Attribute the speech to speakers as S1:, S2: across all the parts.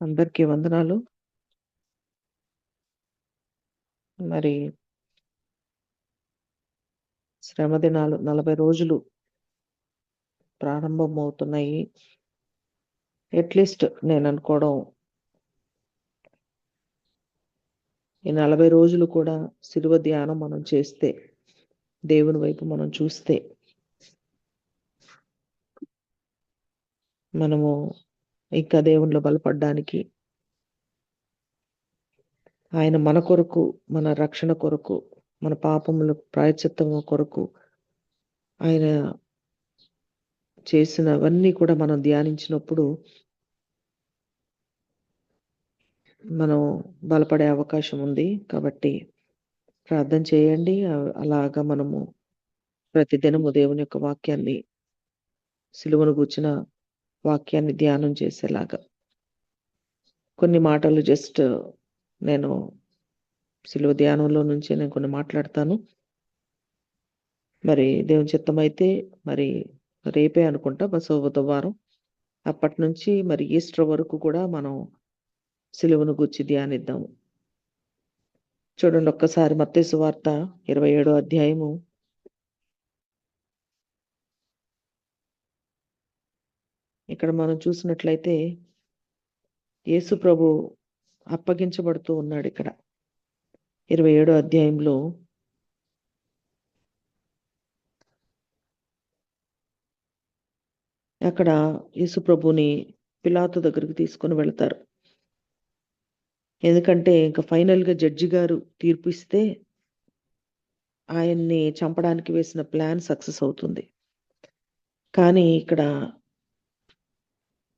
S1: అందరికీ వందనాలు. మరి శ్రమ దినాలు 40 రోజులు ప్రారంభం అవుతున్నాయి అట్‌లీస్ట్ నేననుకోవడం ఈ 40 రోజులు కూడా శిలువ ధ్యానం మనం చేస్తే, దేవుని వైపు మనం చూస్తే మనము ఇంకా దేవుణ్ణి బలపడ్డానికి ఆయన మన కొరకు, మన రక్షణ కొరకు, మన పాపముల ప్రాయశ్చిత్తము కొరకు ఆయన చేసినవన్నీ కూడా మనం ధ్యానించినప్పుడు మనం బలపడే అవకాశం ఉంది. కాబట్టి ప్రార్థన చేయండి. అలాగా మనము ప్రతిదినము దేవుని యొక్క వాక్యాన్ని సిలువను గూర్చిన వాక్యాన్ని ధ్యానం చేసేలాగా. కొన్ని మాటలు జస్ట్ నేను సిలువ ధ్యానంలో నుంచి నేను కొన్ని మాట్లాడతాను. మరి దేవుని చిత్తమైతే మరి రేపే అనుకుంటా బసవత వారం అప్పటి నుంచి మరి ఈస్టర్ వరకు కూడా మనం సిలువను గుర్చి ధ్యానిద్దాము. చూడండి ఒక్కసారి మత్తయి సువార్త 27 అధ్యాయము ఇక్కడ మనం చూసినట్లయితే యేసు ప్రభు అప్పగించబడుతూ ఉన్నాడిక్కడ. 27 అధ్యాయంలో అక్కడ యేసు ప్రభుని పిలాతు దగ్గరికి తీసుకొని వెళ్తారు. ఎందుకంటే ఇంక ఫైనల్‌గా జడ్జి గారు తీర్పు ఇస్తే ఆయన్ని చంపడానికి వేసిన ప్లాన్ సక్సెస్ అవుతుంది. కానీ ఇక్కడ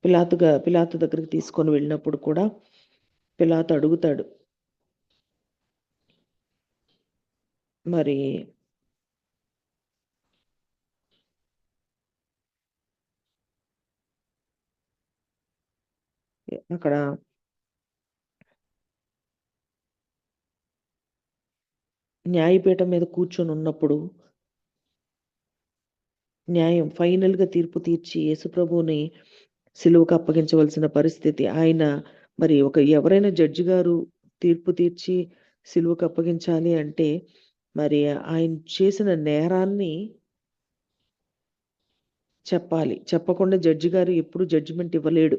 S1: పిలాతుగా పిలాతు దగ్గరికి తీసుకొని వెళ్ళినప్పుడు కూడా పిలాతు అడుగుతాడు. మరి అక్కడ న్యాయపీఠం మీద కూర్చొని ఉన్నప్పుడు న్యాయం ఫైనల్‌గా తీర్పు తీర్చి యేసుప్రభువుని సిలువకు అప్పగించవలసిన పరిస్థితి. ఆయన మరి ఒక ఎవరైనా జడ్జి గారు తీర్పు తీర్చి సిలువకు అప్పగించాలి అంటే మరి ఆయన చేసిన నేరాన్ని చెప్పాలి. చెప్పకుండా జడ్జి గారు ఎప్పుడు జడ్జిమెంట్ ఇవ్వలేడు.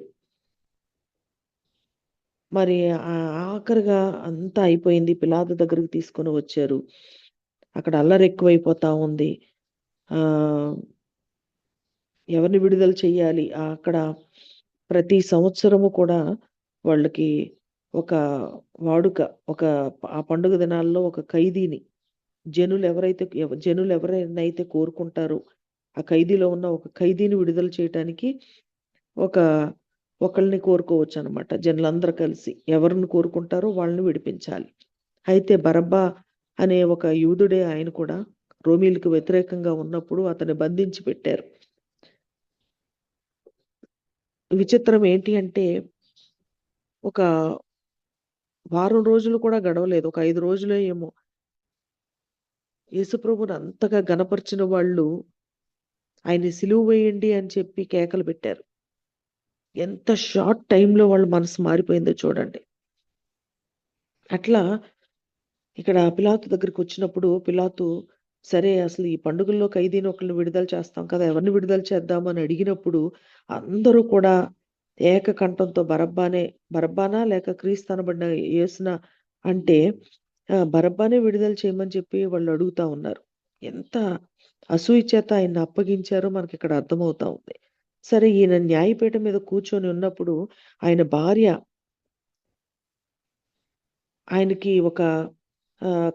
S1: మరి ఆఖరిగా అంతా అయిపోయింది. పిలాద దగ్గరికి తీసుకొని వచ్చారు. అక్కడ అల్లరి ఎక్కువైపోతా ఉంది. ఎవరిని విడుదల చేయాలి? అక్కడ ప్రతి సంవత్సరము కూడా వాళ్ళకి ఒక వాడుక. ఒక ఆ పండుగ దినాల్లో ఒక ఖైదీని జనులు ఎవరైతే జనులు ఎవరైనైతే కోరుకుంటారో, ఆ ఖైదీలో ఉన్న ఒక ఖైదీని విడుదల చేయటానికి ఒక ఒకళ్ళని కోరుకోవచ్చనమాట. జనులందరూ కలిసి. ఎవరిని కోరుకుంటారో వాళ్ళని విడిపించాలి. అయితే బరబ్బా అనే ఒక యూదుడే ఆయన కూడా రోమీలకు వ్యతిరేకంగా ఉన్నప్పుడు అతన్ని బంధించి పెట్టారు. విచిత్రం ఏంటి అంటే ఒక వారం రోజులు కూడా గడవలేదు. ఒక ఐదు రోజులే ఏమో యేసుప్రభుని అంతగా గనపరిచిన వాళ్ళు ఆయన్ని సిలువ వేయండి అని చెప్పి కేకలు పెట్టారు. ఎంత షార్ట్ టైంలో వాళ్ళ మనసు మారిపోయిందో చూడండి. అట్లా ఇక్కడ పిలాతు దగ్గరికి వచ్చినప్పుడు పిలాతు సరే అసలు ఈ పండుగల్లో ఖైదీని ఒకళ్ళని విడుదల చేస్తాం కదా! ఎవరిని విడుదల చేద్దాం అని అడిగినప్పుడు అందరూ కూడా ఏకకంఠంతో బరబ్బానే బరబ్బానా లేక క్రీస్తు అనబడిన అంటే బరబ్బానే విడుదల చేయమని చెప్పి వాళ్ళు అడుగుతా ఉన్నారు. ఎంత అసూయ చేత ఆయన్ని అప్పగించారో మనకి ఇక్కడ అర్థమవుతా ఉంది. సరే ఈయన న్యాయపీఠం మీద కూర్చొని ఉన్నప్పుడు ఆయన భార్య ఆయనకి ఒక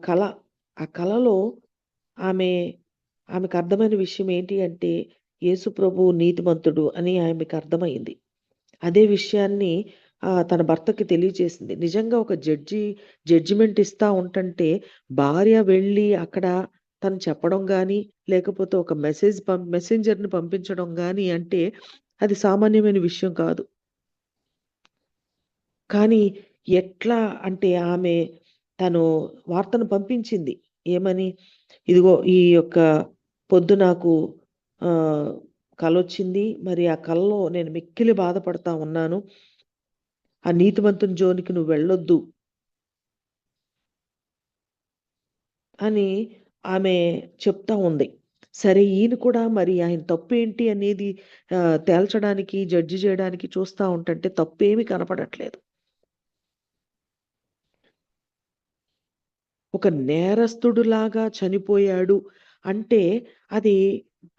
S1: కళ ఆ కళలో ఆమె ఆమెకు అర్థమైన విషయం ఏంటి అంటే యేసు ప్రభువు నీతిమంతుడు అని ఆమెకు అర్థమైంది. అదే విషయాన్ని తన భర్తకి తెలియజేసింది. నిజంగా ఒక జడ్జి జడ్జిమెంట్ ఇస్తా ఉంటంటే భార్య వెళ్ళి అక్కడ తను చెప్పడం కానీ లేకపోతే ఒక మెసేజ్ పం మెసెంజర్‌ని పంపించడం కానీ అంటే అది సామాన్యమైన విషయం కాదు. కానీ ఎట్లా అంటే ఆమె తను వార్తను పంపించింది. ఏమని? ఇదిగో ఈ యొక్క పొద్దు నాకు కలొచ్చింది. మరి ఆ కలలో నేను మిక్కిలి బాధపడతా ఉన్నాను. ఆ నీతిమంతుని జోనికి నువ్వు వెళ్ళొద్దు అని ఆమె చెప్తా ఉంది సరే ఈయన కూడా మరి ఆయన తప్పు ఏంటి అనేది తేల్చడానికి జడ్జి చేయడానికి చూస్తూ ఉంటుంటే తప్పేమీ కనపడట్లేదు ఒక నేరస్తుడులాగా చనిపోయాడు అంటే అది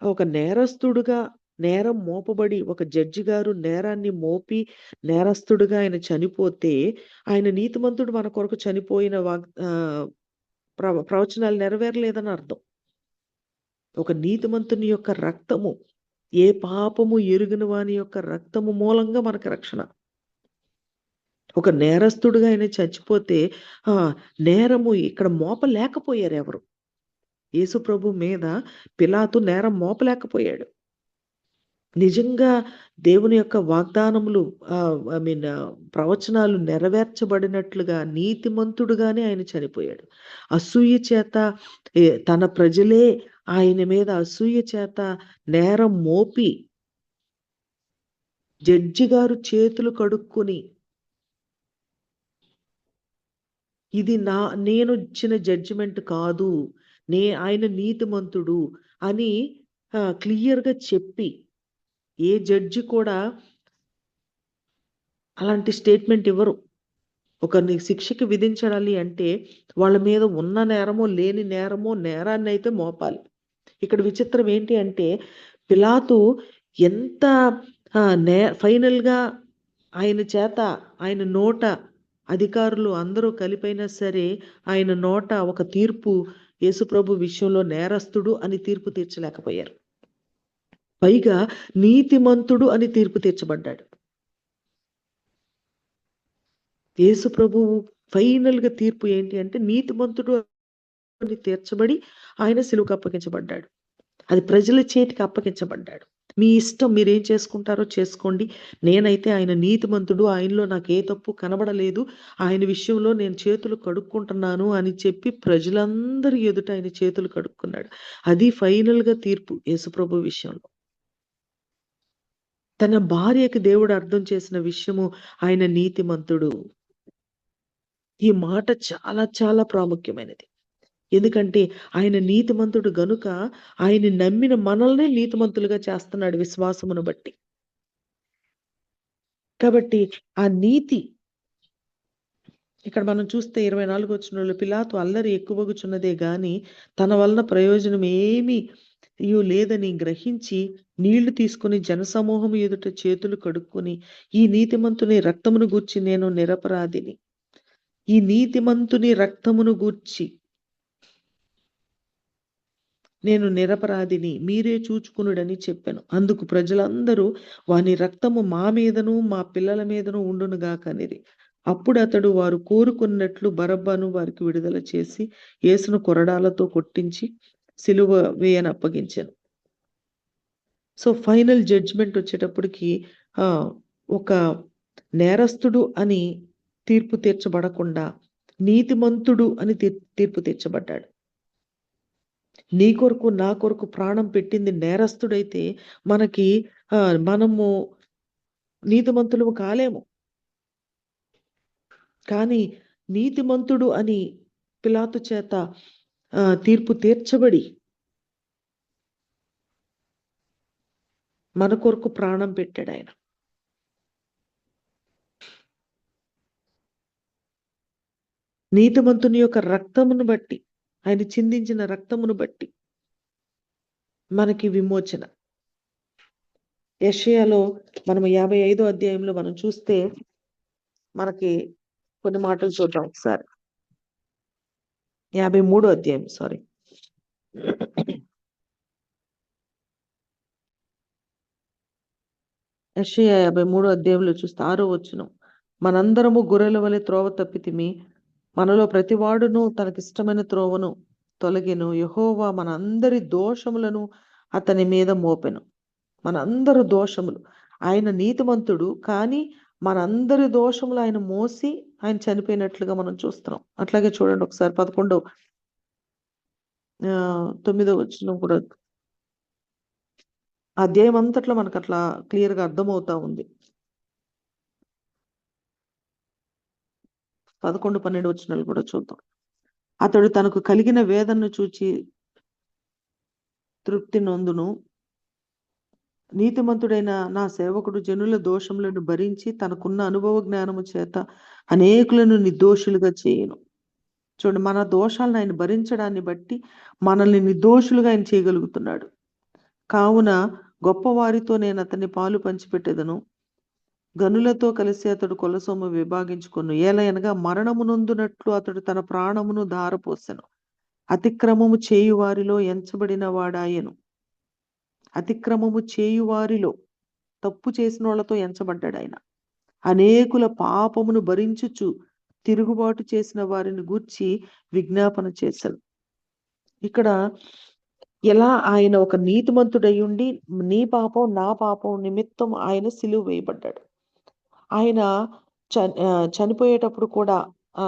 S1: ఒక నేరస్తుడుగా నేరం మోపబడి ఒక జడ్జి గారు నేరాన్ని మోపి నేరస్తుడుగా ఆయన చనిపోతే ఆయన నీతిమంతుడు మన కొరకు చనిపోయిన వాగ్ ప్రవ ప్రవచనాలు నెరవేరలేదని అర్థం. ఒక నీతిమంతుని యొక్క రక్తము ఏ పాపము ఎరుగిన వాని యొక్క రక్తము మూలంగా మనకు రక్షణ. ఒక నేరస్తుడుగా ఆయన చచ్చిపోతే ఆ నేరము ఇక్కడ మోపలేకపోయారు ఎవరు? యేసు ప్రభు మీద పిలాతు నేరం మోపలేకపోయాడు. నిజంగా దేవుని యొక్క వాగ్దానములు ఐ మీన్ ప్రవచనాలు నెరవేర్చబడినట్లుగా నీతిమంతుడుగానే ఆయన చనిపోయాడు. అసూయ చేత తన ప్రజలే ఆయన మీద అసూయ చేత నేరం మోపి జడ్జి గారు చేతులు కడుక్కొని ఇది నా నేను ఇచ్చిన జడ్జిమెంట్ కాదు నే ఆయన నీతిమంతుడు అని క్లియర్గా చెప్పి ఏ జడ్జి కూడా అలాంటి స్టేట్మెంట్ ఇవ్వరు. ఒకరిని శిక్షకి విధించాలి అంటే వాళ్ళ మీద ఉన్న నేరమో లేని నేరమో నేరాన్ని అయితే మోపాలి. ఇక్కడ విచిత్రం ఏంటి అంటే పిలాతు ఎంత నే ఫైనల్గా ఆయన చేత ఆయన నోట అధికారులు అందరూ కలిపైనా సరే ఆయన నోట ఒక తీర్పు యేసుప్రభు విషయంలో నేరస్తుడు అని తీర్పు తీర్చలేకపోయారు. పైగా నీతిమంతుడు అని తీర్పు తీర్చబడ్డాడు. యేసుప్రభువు ఫైనల్గా తీర్పు ఏంటి అంటే నీతిమంతుడు అని తీర్చబడి ఆయన సిలువుకు అప్పగించబడ్డాడు. అది ప్రజల చేతికి అప్పగించబడ్డాడు. మీ ఇష్టం మీరేం చేసుకుంటారో చేసుకోండి. నేనైతే ఆయన నీతిమంతుడు. ఆయనలో నాకు ఏ తప్పు కనబడలేదు. ఆయన విషయంలో నేను చేతులు కడుక్కుంటున్నాను అని చెప్పి ప్రజలందరి ఎదుట ఆయన చేతులు కడుక్కున్నాడు. అది ఫైనల్గా తీర్పు యేసుప్రభు విషయంలో. తన భార్యకి దేవుడు అర్థం చేసిన విషయము ఆయన నీతిమంతుడు. ఈ మాట చాలా చాలా ప్రాముఖ్యమైనది. ఎందుకంటే ఆయన నీతిమంతుడు గనుక ఆయన నమ్మిన మనల్నే నీతిమంతులుగా చేస్తున్నాడు విశ్వాసమును బట్టి. కాబట్టి ఆ నీతి ఇక్కడ మనం చూస్తే ఇరవై నాలుగు వచ్చిన పిలాతు అల్లరి ఎక్కువగుచున్నదే గాని తన వలన ప్రయోజనం ఏమీ లేదని గ్రహించి నీళ్ళు తీసుకుని జనసమూహం ఎదుట చేతులు కడుక్కొని ఈ నీతిమంతుని రక్తమును గూర్చి నేను నిరపరాధిని. ఈ నీతిమంతుని రక్తమును గూర్చి నేను నిరపరాధిని మీరే చూచుకునుడని చెప్పాను. అందుకు ప్రజలందరూ వాని రక్తము మా మీదను మా పిల్లల మీదను ఉండునుగా కనిరి అప్పుడు అతడు వారు కోరుకున్నట్లు బరబ్బను వారికి విడుదల చేసి యేసును కొరడాలతో కొట్టించి సిలువ వేయని అప్పగించాను. సో ఫైనల్ జడ్జ్మెంట్ వచ్చేటప్పటికి ఒక నేరస్తుడు అని తీర్పు తీర్చబడకుండా నీతిమంతుడు అని తీర్పు తీర్చబడ్డాడు. నీ కొరకు నా కొరకు ప్రాణం పెట్టింది నేరస్తుడైతే మనకి మనము నీతిమంతులము కాలేము. కానీ నీతిమంతుడు అని పిలాతు చేత తీర్పు తీర్చబడి మన కొరకు ప్రాణం పెట్టాడు ఆయన. నీతిమంతుని యొక్క రక్తమును బట్టి ఆయన చిందించిన రక్తమును బట్టి మనకి విమోచన. యషయాలో మనం యాభై ఐదో అధ్యాయంలో మనం చూస్తే మనకి కొన్ని మాటలు చూద్దాం ఒకసారి. యాభై మూడో అధ్యాయం సారీ యషయ యాభై మూడో అధ్యాయంలో చూస్తే ఆరో వచ్చును మనందరము గొర్రెల వలె త్రోవ తప్పితిమి మనలో ప్రతివాడును తనకిష్టమైన త్రోవను తొలగిను. యహోవా మన అందరి దోషములను అతని మీద మోపెను. మనందరు దోషములు. ఆయన నీతిమంతుడు కానీ మనందరి దోషములు ఆయన మోసి ఆయన చనిపోయినట్లుగా మనం చూస్తున్నాం. అట్లాగే చూడండి ఒకసారి పదకొండో తొమ్మిదో వచ్చిన కూడా. అధ్యాయం అంతట్లో మనకు అట్లా క్లియర్గా అర్థమవుతా ఉంది. పదకొండు పన్నెండు వచ్చినాలు కూడా చూద్దాం. అతడు తనకు కలిగిన వేదనను చూచి తృప్తి నొందును. నీతిమంతుడైన నా సేవకుడు జనుల దోషములను భరించి తనకున్న అనుభవ జ్ఞానము చేత అనేకులను నిర్దోషులుగా చేయను. చూడండి మన దోషాలను ఆయన భరించడాన్ని బట్టి మనల్ని నిర్దోషులుగా ఆయన చేయగలుగుతున్నాడు. కావున గొప్పవారితో నేను అతన్ని పాలు పంచిపెట్టేదను. గనులతో కలిసి అతడు కొలసొమ్ము విభాగించుకొను. ఏలయనగా మరణము నొందునట్లు అతడు తన ప్రాణమును ధారపోసెను. అతిక్రమము చేయువారిలో ఎంచబడిన వాడాయను. అతిక్రమము చేయువారిలో తప్పు చేసిన వాళ్ళతో ఎంచబడ్డాడు ఆయన అనేకుల పాపమును భరించుచు తిరుగుబాటు చేసిన వారిని గూర్చి విజ్ఞాపన చేశాడు ఇక్కడ ఎలా ఆయన ఒక నీతిమంతుడై ఉండి నీ పాపం నా పాపం నిమిత్తం ఆయన సిలువ వేయబడ్డాడు. ఆయన చ చనిపోయేటప్పుడు కూడా ఆ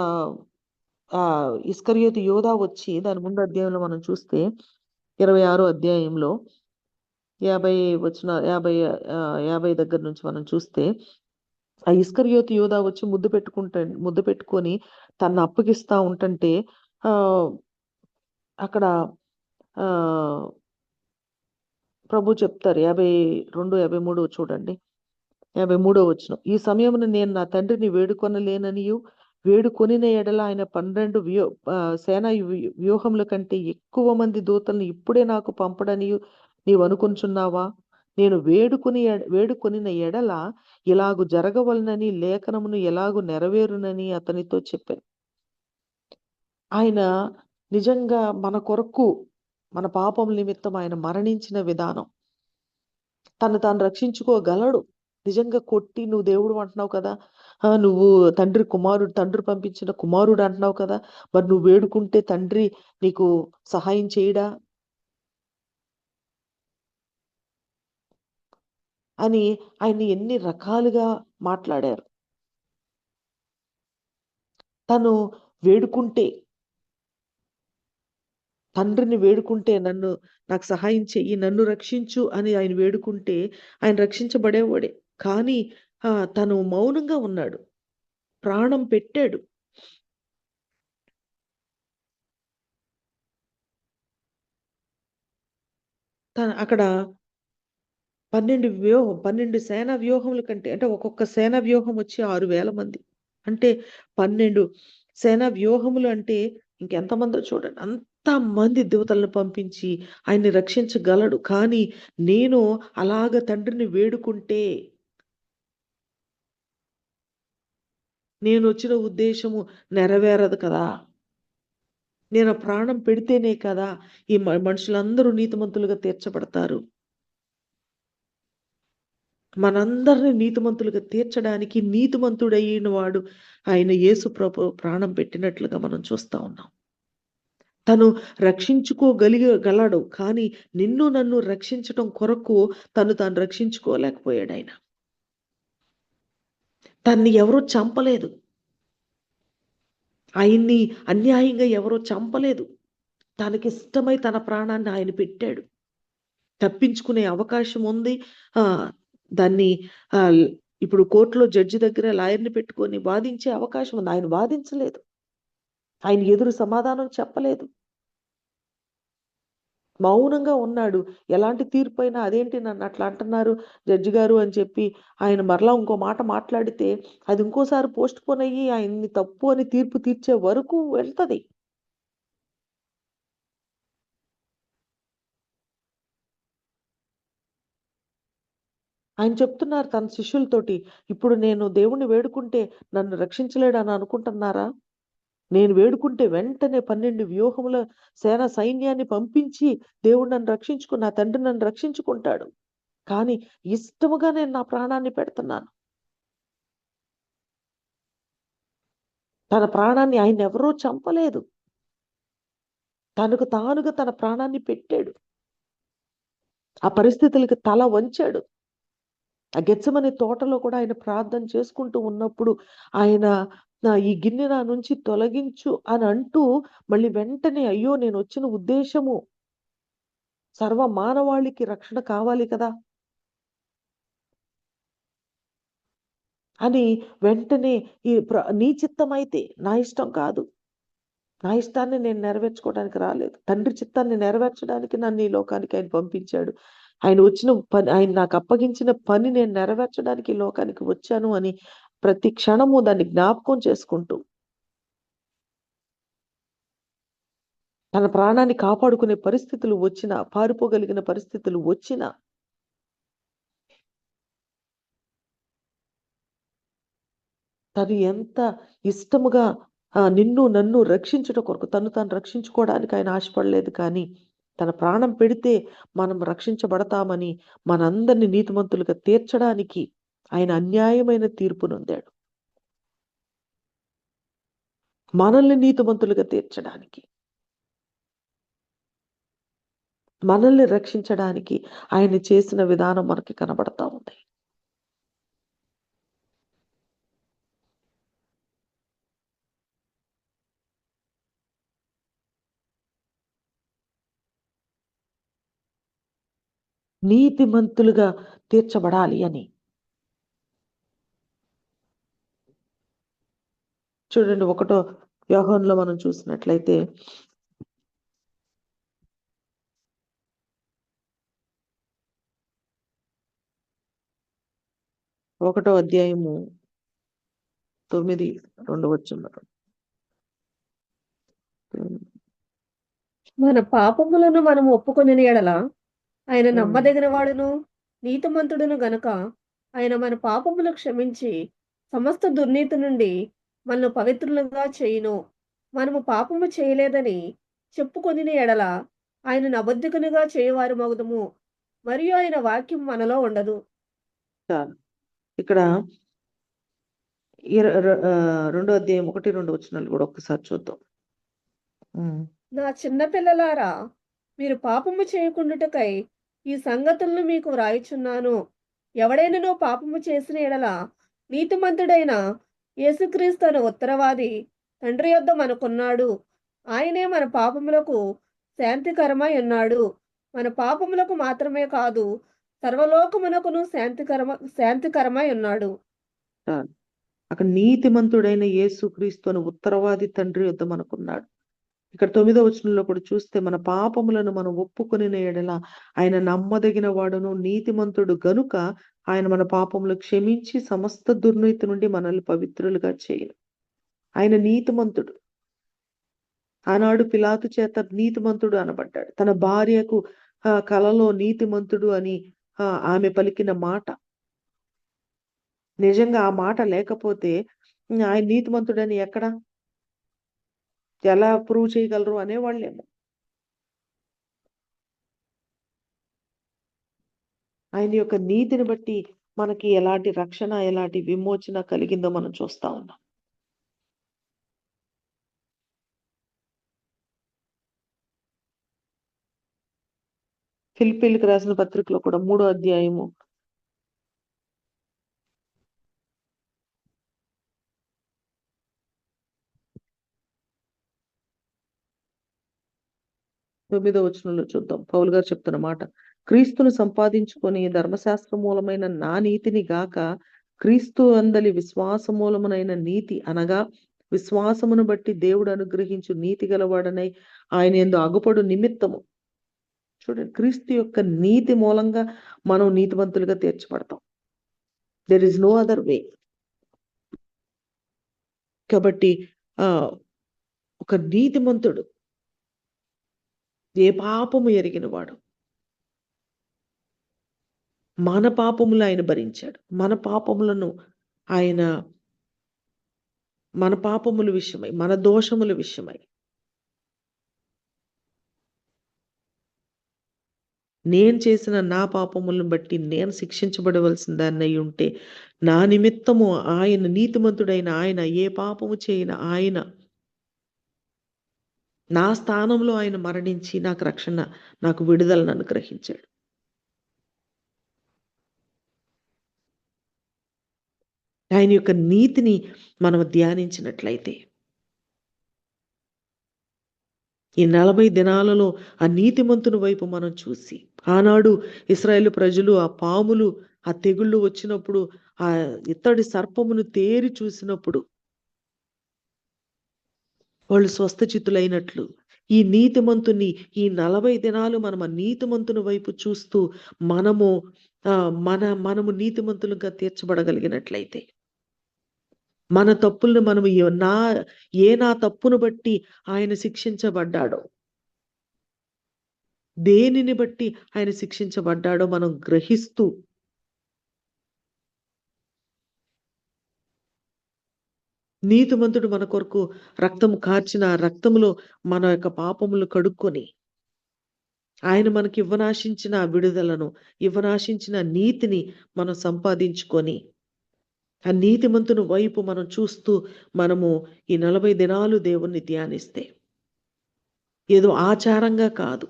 S1: ఆ యోధా వచ్చి దాని ముందు అధ్యాయంలో మనం చూస్తే ఇరవై ఆరో అధ్యాయంలో యాభై వచ్చిన యాభై యాభై దగ్గర నుంచి మనం చూస్తే ఆ ఇస్కరియోతి యోధా వచ్చి ముద్దు పెట్టుకుంటా ముద్దు పెట్టుకొని తను అప్పగిస్తా ఉంటంటే ఆ అక్కడ ఆ ప్రభు చెప్తారు. యాభై రెండు యాభై మూడు చూడండి. యాభై మూడో వచ్చిన ఈ సమయమున నేను నా తండ్రిని వేడుకొనలేననియు వేడుకొనిన ఎడల ఆయన పన్నెండు వ్యూ సేనా వ్యూ- వ్యూహముల కంటే ఎక్కువ మంది దూతలను ఇప్పుడే నాకు పంపడనియు నీవు అనుకుంటున్నావా నేను వేడుకొని ఎడ- వేడుకొనిన ఎడల ఇలాగు జరగవలనని లేఖనమును ఎలాగు నెరవేరునని అతనితో చెప్పాను. ఆయన నిజంగా మన కొరకు మన పాపం నిమిత్తం ఆయన మరణించిన విధానం. తను తాను రక్షించుకోగలడు. నిజంగా కొట్టి నువ్వు దేవుడు అంటున్నావు కదా? నువ్వు తండ్రి కుమారుడు తండ్రి పంపించిన కుమారుడు అంటున్నావు కదా? మరి నువ్వు వేడుకుంటే తండ్రి నీకు సహాయం చేయడా? అని ఆయన ఎన్ని రకాలుగా మాట్లాడారు. తను వేడుకుంటే తండ్రిని వేడుకుంటే నన్ను నాకు సహాయం చెయ్యి నన్ను రక్షించు అని ఆయన వేడుకుంటే ఆయన రక్షించబడేవాడే. కానీ ఆ, తను మౌనంగా ఉన్నాడు. ప్రాణం పెట్టాడు. తన అక్కడ పన్నెండు వ్యూహం పన్నెండు సేనా వ్యూహముల కంటే అంటే ఒక్కొక్క సేనా వ్యూహం వచ్చి ఆరు వేల మంది. అంటే పన్నెండు సేనా వ్యూహములు అంటే ఇంకెంతమందో చూడండి. అంత మంది దేవతలను పంపించి ఆయన్ని రక్షించగలడు. కానీ నేను అలాగ తండ్రిని వేడుకుంటే నేను వచ్చిన ఉద్దేశము నెరవేరదు కదా. నేను ఆ ప్రాణం పెడితేనే కదా ఈ మనుషులందరూ నీతిమంతులుగా తీర్చబడతారు. మనందరిని నీతిమంతులుగా తీర్చడానికి నీతిమంతుడైన వాడు ఆయన యేసు ప్రభు ప్రాణం పెట్టినట్లుగా మనం చూస్తా ఉన్నాం. తను రక్షించుకోగలిగలడు కానీ నిన్ను నన్ను రక్షించటం కొరకు తను తాను రక్షించుకోలేకపోయాడు ఆయన. తన్ని ఎవరూ చంపలేదు. ఆయన్ని అన్యాయంగా ఎవరో చంపలేదు. తనకి ఇష్టమై తన ప్రాణాన్ని ఆయన పెట్టాడు. తప్పించుకునే అవకాశం ఉంది. దాన్ని ఇప్పుడు కోర్టులో జడ్జి దగ్గర లాయర్ని పెట్టుకొని వాదించే అవకాశం ఉంది. ఆయన వాదించలేదు. ఆయన ఎదురు సమాధానం చెప్పలేదు. మౌనంగా ఉన్నాడు. ఎలాంటి తీర్పు అయినా అదేంటి నన్ను అట్లా అంటున్నారు జడ్జి గారు అని చెప్పి ఆయన మరలా ఇంకో మాట మాట్లాడితే అది ఇంకోసారి పోస్ట్ పోన్ అయ్యి ఆయన్ని తప్పు అని తీర్పు తీర్చే వరకు వెళ్తుంది. ఆయన చెప్తున్నారు తన శిష్యులతోటి ఇప్పుడు నేను దేవుణ్ణి వేడుకుంటే నన్ను రక్షించలేడని అనుకుంటున్నారా? నేను వేడుకుంటే వెంటనే పన్నెండు వ్యూహముల సేన సైన్యాన్ని పంపించి దేవుడు నన్ను రక్షించుకు నా తండ్రి నన్ను రక్షించుకుంటాడు. కానీ ఇష్టముగా నేను నా ప్రాణాన్ని పెడుతున్నాను. తన ప్రాణాన్ని ఆయన ఎవరూ చంపలేదు. తనకు తానుగా తన ప్రాణాన్ని పెట్టాడు. ఆ పరిస్థితులకి తల వంచాడు. ఆ గెచ్చమని తోటలో కూడా ఆయన ప్రార్థన చేసుకుంటూ ఉన్నప్పుడు ఆయన ఈ గిన్నె నా నుంచి తొలగించు అని అంటూ మళ్ళీ వెంటనే అయ్యో నేను వచ్చిన ఉద్దేశము సర్వ మానవాళికి రక్షణ కావాలి కదా అని వెంటనే ఈ నీ నీ చిత్తమైతే నా ఇష్టం కాదు. నా ఇష్టాన్ని నేను నెరవేర్చుకోవడానికి రాలేదు. తండ్రి చిత్తాన్ని నెరవేర్చడానికి నన్ను ఈ లోకానికి ఆయన పంపించాడు. ఆయన వచ్చిన పని ఆయన నాకు అప్పగించిన పని నేను నెరవేర్చడానికి ఈ లోకానికి వచ్చాను అని ప్రతి క్షణము దాన్ని జ్ఞాపకం చేసుకుంటూ తన ప్రాణాన్ని కాపాడుకునే పరిస్థితులు వచ్చినా, పారిపోగలిగిన పరిస్థితులు వచ్చినా తను ఎంత ఇష్టముగా నిన్ను నన్ను రక్షించుట కొరకు తను తాను రక్షించుకోవడానికి ఆయన ఆశపడలేదు కానీ, తన ప్రాణం పెడితే మనం రక్షించబడతామని మనందరినీ నీతిమంతులుగా తీర్చడానికి ఆయన అన్యాయమైన తీర్పు నొందాడు. మనల్ని నీతిమంతులుగా తీర్చడానికి. మనల్ని రక్షించడానికి ఆయన చేసిన విధానం మనకి కనబడతా ఉంది. నీతిమంతులుగా తీర్చబడాలి అని. చూడండి ఒకటో యోహానులో మనం చూసినట్లయితే ఒకటో అధ్యాయము 9, 2 వచనాలు. హ్మ్.
S2: మన పాపములను మనము ఒప్పుకొనిన యెడల ఆయన. నమ్మదగిన వాడును, నీతిమంతుడును గనుక ఆయన మన పాపములు క్షమించి సమస్త దుర్నీతి నుండి మనల్ని పవిత్రులుగా చేయును. మనము పాపము చేయలేదని చెప్పుకొనిన యెడల ఆయనను అబద్ధికునిగా చేయువారమగుదుము. మరియు ఆయన వాక్యం మనలో ఉండదు.
S1: ఇక్కడ రెండో అధ్యాయం 1, 2 వచనాలు కూడా ఒక్కసారి చూద్దాం.
S2: నా చిన్న పిల్లలారా మీరు పాపము చేయకుండుటకై ఈ సంగతులను మీకు వ్రాయుచున్నాను. ఎవడైనను పాపము చేసిన యెడల నీతిమంతుడైన యేసుక్రీస్తు అనే ఉత్తరవాది తండ్రి యొద్ద మనకున్నాడు. ఆయనే మన పాపములకు శాంతికరమై ఉన్నాడు. మన పాపములకు మాత్రమే కాదు సర్వలోకమునకును శాంతికరమ శాంతికరమై ఉన్నాడు.
S1: అక్కడ నీతిమంతుడైన యేసుక్రీస్తు అని ఉత్తరవాది తండ్రి యొద్ద మనకున్నాడు. ఇక్కడ తొమ్మిదో వచనంలో కూడా చూస్తే మన పాపములను మనం ఒప్పుకొని ఎడల ఆయన నమ్మదగిన వాడును, నీతిమంతుడు గనుక ఆయన మన పాపములు క్షమించి సమస్త దుర్నీతి నుండి మనల్ని పవిత్రులుగా చేయను ఆయన నీతిమంతుడు. ఆనాడు పిలాతు చేత నీతిమంతుడు అనబడ్డాడు. తన భార్యకు కలలో నీతిమంతుడు అని ఆమె పలికిన మాట. నిజంగా ఆ మాట లేకపోతే ఆయన నీతిమంతుడని ఎక్కడ? ఎలా ప్రూవ్ చేయగలరు అనేవాళ్ళేమో. ఆయన యొక్క నీతిని బట్టి మనకి ఎలాంటి రక్షణ, ఎలాంటి విమోచన కలిగిందో మనం చూస్తా ఉన్నాం. ఫిలిప్పీయులకు రాసిన పత్రికలో కూడా మూడో అధ్యాయము తొమ్మిదో వచనంలో చూద్దాం. పౌల్ గారు చెప్తున్న మాట. క్రీస్తును సంపాదించుకొని ధర్మశాస్త్ర మూలమైన నా నీతిని గాక క్రీస్తు అందలి విశ్వాస మూలమునైన నీతి అనగా విశ్వాసమును బట్టి దేవుడు అనుగ్రహించు నీతి గలవాడనై ఆయన ఎందు అగుపడు నిమిత్తము చూడండి క్రీస్తు యొక్క నీతి మూలంగా మనం నీతివంతులుగా తీర్చబడతాం. There is no other way. కాబట్టి ఆ ఒక నీతిమంతుడు ఏ పాపము ఎరిగినవాడు. మన పాపములు ఆయన భరించాడు. మన పాపములను ఆయన మన పాపముల విషయమై, మన దోషముల విషయమై నేను చేసిన నా పాపములను బట్టి నేను శిక్షించబడవలసిన దాన్నై ఉంటే, నా నిమిత్తము ఆయన నీతిమంతుడైన ఆయన ఏ పాపము చేయని ఆయన నా స్థానంలో ఆయన మరణించి నాకు రక్షణ, నాకు విడుదలను అనుగ్రహించాడు. ఆయన యొక్క నీతిని మనం ధ్యానించినట్లయితే. ఈ 40 దినాలలో ఆ నీతిమంతుని వైపు మనం చూసి, ఆనాడు ఇస్రాయేల్ ప్రజలు ఆ పాములు ఆ తెగుళ్ళు వచ్చినప్పుడు ఆ ఇత్తడి సర్పమును తేరి చూసినప్పుడు వాళ్ళు స్వస్థచిత్తులైనట్లు ఈ నీతిమంతుని ఈ నలభై దినాలు మనం ఆ నీతిమంతుని వైపు చూస్తూ మనము ఆ మన మనము నీతిమంతులుగా తీర్చబడగలిగినట్లయితే మన తప్పులను మనం ఏ- నా ఏ నా తప్పును బట్టి ఆయన శిక్షించబడ్డాడో? దేనిని బట్టి ఆయన శిక్షించబడ్డాడో మనం గ్రహిస్తూ నీతిమంతుడు మన కొరకు రక్తం కార్చిన రక్తములో మన యొక్క పాపములు కడుక్కొని ఆయన మనకి ఇవ్వనాశించిన విడుదలను ఇవ్వనాశించిన నీతిని మనం సంపాదించుకొని ఆ నీతిమంతుని వైపు మనం చూస్తూ మనము ఈ నలభై దినాలు దేవుణ్ణి ధ్యానిస్తే ఏదో ఆచారంగా కాదు.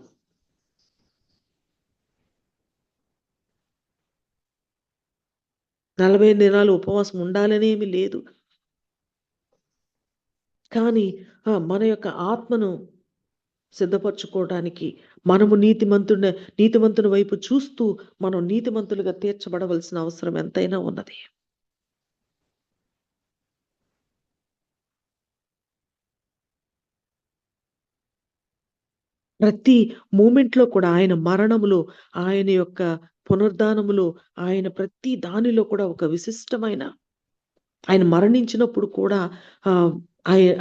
S1: నలభై దినాలు ఉపవాసం ఉండాలనేమి లేదు. కానీ మన యొక్క ఆత్మను సిద్ధపరచుకోవడానికి మనము నీతిమంతుని నీతిమంతుని వైపు చూస్తూ మనం నీతిమంతులుగా తీర్చబడవలసిన అవసరం ఎంతైనా ఉన్నది. ప్రతి మూమెంట్లో కూడా ఆయన మరణములో ఆయన యొక్క పునరుద్ధానములో ఆయన ప్రతి దానిలో కూడా ఒక విశిష్టమైన ఆయన మరణించినప్పుడు కూడా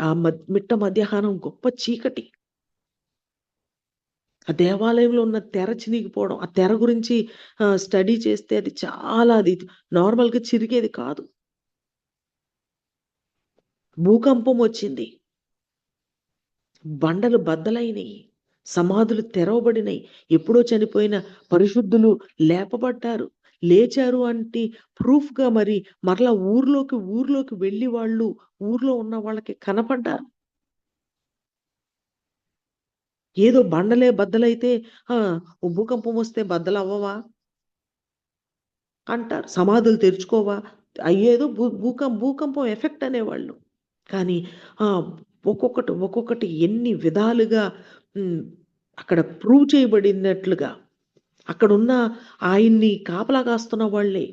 S1: ఆ మిట్ట మధ్యాహ్నం గొప్ప చీకటి. ఆ దేవాలయంలో ఉన్న తెర చినిగిపోవడం ఆ తెర గురించి స్టడీ చేస్తే అది చాలా అది నార్మల్గా చిరిగేది కాదు. భూకంపం వచ్చింది. బండలు బద్దలైనవి సమాధులు తెరవబడినాయి ఎప్పుడో చనిపోయిన పరిశుద్ధులు లేపబడ్డారు. లేచారు అంటే ప్రూఫ్గా మరి మరలా ఊర్లోకి ఊర్లోకి వెళ్ళి వాళ్ళు ఊర్లో ఉన్న వాళ్ళకి కనపడ్డారు. ఏదో బండలే బద్దలైతే ఆ భూకంపం వస్తే బద్దలు అవ్వవా అంటారు. సమాధులు తెరుచుకోవా? అయ్యేదో భూ భూకం భూకంపం ఎఫెక్ట్ అనేవాళ్ళు. కానీ ఆ ఒక్కొక్కటి ఒక్కొక్కటి ఎన్ని విధాలుగా అక్కడ ప్రూవ్ చేయబడినట్లుగా. అక్కడున్న ఆయన్ని కాపలా కాస్తున్న వాళ్ళే.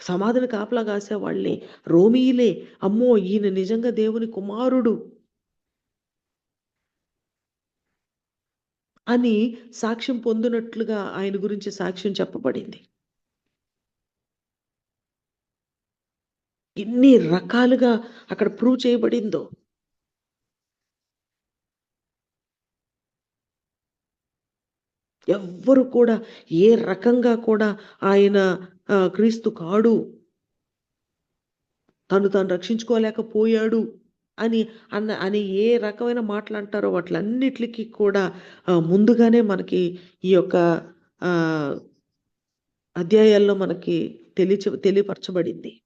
S1: సమాధిని కాపలా కాసే వాళ్ళే. రోమీలే అమ్మో ఈయన నిజంగా దేవుని కుమారుడు. అని సాక్ష్యం పొందినట్లుగా ఆయన గురించి సాక్ష్యం చెప్పబడింది. ఎన్ని రకాలుగా అక్కడ ప్రూవ్ చేయబడిందో. ఎవ్వరు కూడా ఏ రకంగా కూడా ఆయన క్రీస్తు కాడు. తను తాను రక్షించుకోలేకపోయాడు అని అన్న అని ఏ రకమైన మాటలు అంటారో వాటిలన్నిటికీ కూడా ముందుగానే మనకి ఈ యొక్క అధ్యాయాల్లో మనకి తెలియ తెలియపరచబడింది.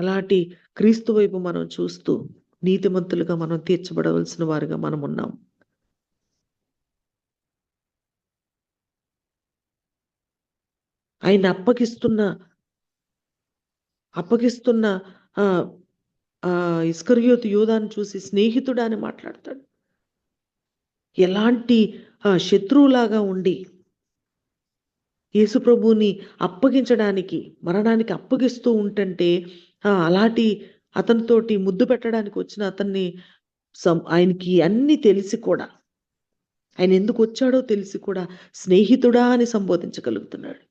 S1: అలాంటి క్రీస్తు వైపు మనం చూస్తూ నీతిమంతులుగా మనం తీర్చబడవలసిన వారుగా మనం ఉన్నాం. ఆయన అప్పగిస్తున్న అప్పగిస్తున్న ఆ యోధాను చూసి స్నేహితుడా అని మాట్లాడతాడు. ఎలాంటి ఆ, శత్రువులాగా ఉండి యేసుప్రభుని అప్పగించడానికి మరణానికి అప్పగిస్తూ ఉంటంటే అలాంటి అతనితోటి ముద్దు పెట్టడానికి వచ్చిన అతన్ని సం- ఆయనకి అన్ని తెలిసి కూడా ఆయన ఎందుకు వచ్చాడో తెలిసి కూడా స్నేహితుడా అని సంబోధించగలుగుతున్నాడు.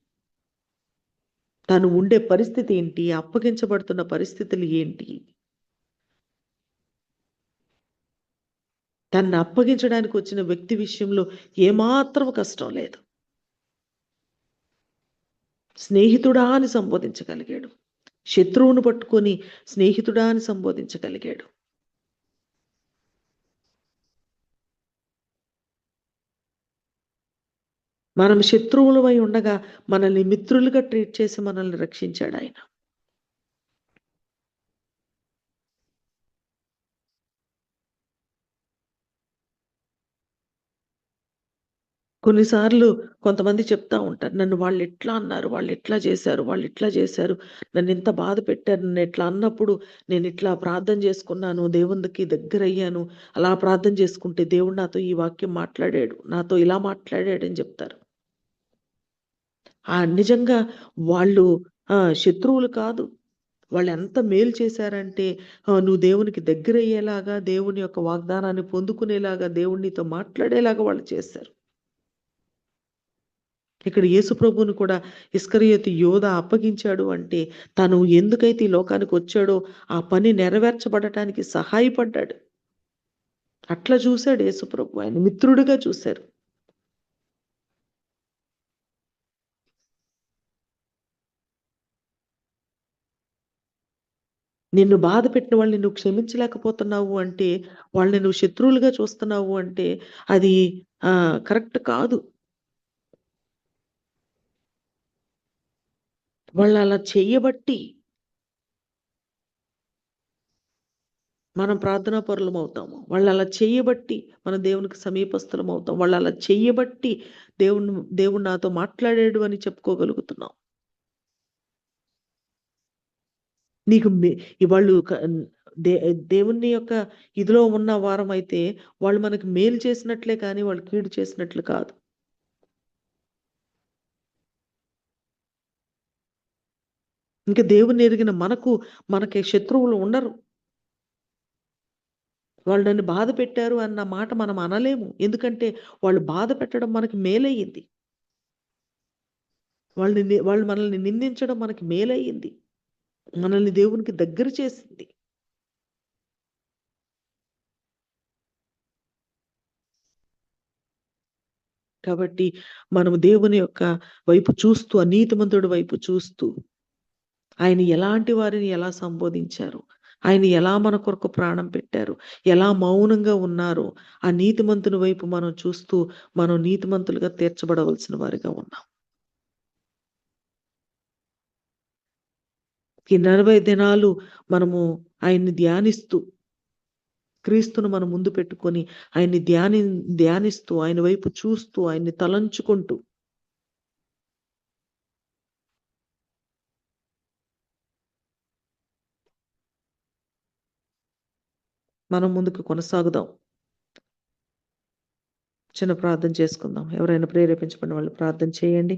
S1: తను ఉండే పరిస్థితి ఏంటి? అప్పగించబడుతున్న పరిస్థితులు ఏంటి? తన్ని అప్పగించడానికి వచ్చిన వ్యక్తి విషయంలో ఏమాత్రం కష్టం లేదు. స్నేహితుడా అని సంబోధించగలిగాడు. శత్రువును పట్టుకొని స్నేహితుడా అని సంబోధించగలిగాడు. మనం శత్రువులమై ఉండగా మనల్ని మిత్రులుగా ట్రీట్ చేసి మనల్ని రక్షించాడు ఆయన. కొన్నిసార్లు కొంతమంది చెప్తా ఉంటారు. నన్ను వాళ్ళు ఎట్లా అన్నారు, వాళ్ళు ఎట్లా చేశారు, వాళ్ళు ఇట్లా చేశారు, నన్ను ఇంత బాధ పెట్టారు, నన్నిట్లా అన్నప్పుడు నేను ఇట్లా ప్రార్థన చేసుకున్నాను, దేవునికి దగ్గరయ్యాను. అలా ప్రార్థన చేసుకుంటే దేవుడు నాతో ఈ వాక్యం మాట్లాడాడు. నాతో ఇలా మాట్లాడాడని చెప్తారు. ఆ! నిజంగా వాళ్ళు శత్రువులు కాదు. వాళ్ళు ఎంత మేలు చేశారంటే నువ్వు దేవునికి దగ్గర అయ్యేలాగా దేవుని యొక్క వాగ్దానాన్ని పొందుకునేలాగా, దేవుడు నీతో మాట్లాడేలాగా వాళ్ళు చేశారు. ఇక్కడ యేసుప్రభుని కూడా ఇస్కరియోతు యోధ అప్పగించాడు అంటే, తను ఎందుకైతే ఈ లోకానికి వచ్చాడో ఆ పని నెరవేర్చబడటానికి సహాయపడ్డాడు. అట్లా చూసాడు యేసుప్రభు. ఆయన మిత్రుడిగా చూశారు నిన్ను బాధ పెట్టిన వాళ్ళని నువ్వు క్షమించలేకపోతున్నావు అంటే, వాళ్ళని నువ్వు శత్రువులుగా చూస్తున్నావు అంటే, అది కరెక్ట్ కాదు. వాళ్ళు అలా చెయ్యబట్టి మనం ప్రార్థనా పరులం అవుతాము వాళ్ళు అలా చెయ్యబట్టి మన దేవునికి సమీపస్థులం అవుతాం వాళ్ళు అలా చెయ్యబట్టి దేవుని దేవుడు నాతో మాట్లాడాడు అని చెప్పుకోగలుగుతున్నాం. నీకు వాళ్ళు దే దేవుని యొక్క ఇదిలో ఉన్న వారం అయితే వాళ్ళు మనకు మేలు చేసినట్లే కానీ, వాళ్ళు కీడు చేసినట్లు కాదు. ఇంకా దేవుని ఎరిగిన మనకు, మనకి శత్రువులు ఉండరు. వాళ్ళు నన్ను బాధ పెట్టారు అన్న మాట మనం అనలేము. ఎందుకంటే, వాళ్ళు బాధ పెట్టడం మనకి మేలయ్యింది. వాళ్ళని వాళ్ళు మనల్ని నిందించడం మనకి మేలయ్యింది. మనల్ని దేవునికి దగ్గర చేసింది. కాబట్టి మనము దేవుని యొక్క వైపు చూస్తూ, అనీతిమంతుడి వైపు చూస్తూ, ఆయన ఎలాంటి వారిని ఎలా సంబోధించారు, ఆయన ఎలా మన కొరకు ప్రాణం పెట్టారు, ఎలా మౌనంగా ఉన్నారో, ఆ నీతిమంతుని వైపు మనం చూస్తూ, మనం నీతిమంతులుగా తీర్చబడవలసిన వారిగా ఉన్నాం. ఈ 40 దినాలు మనము ఆయన్ని ధ్యానిస్తూ క్రీస్తును మనం ముందు పెట్టుకొని, ఆయన్ని ధ్యాని ధ్యానిస్తూ, ఆయన వైపు చూస్తూ, ఆయన్ని తలంచుకుంటూ మనం ముందుకు కొనసాగుదాం. చిన్న ప్రార్థన చేసుకుందాం. ఎవరైనా ప్రేరేపించబడిన వాళ్ళు ప్రార్థన చేయండి.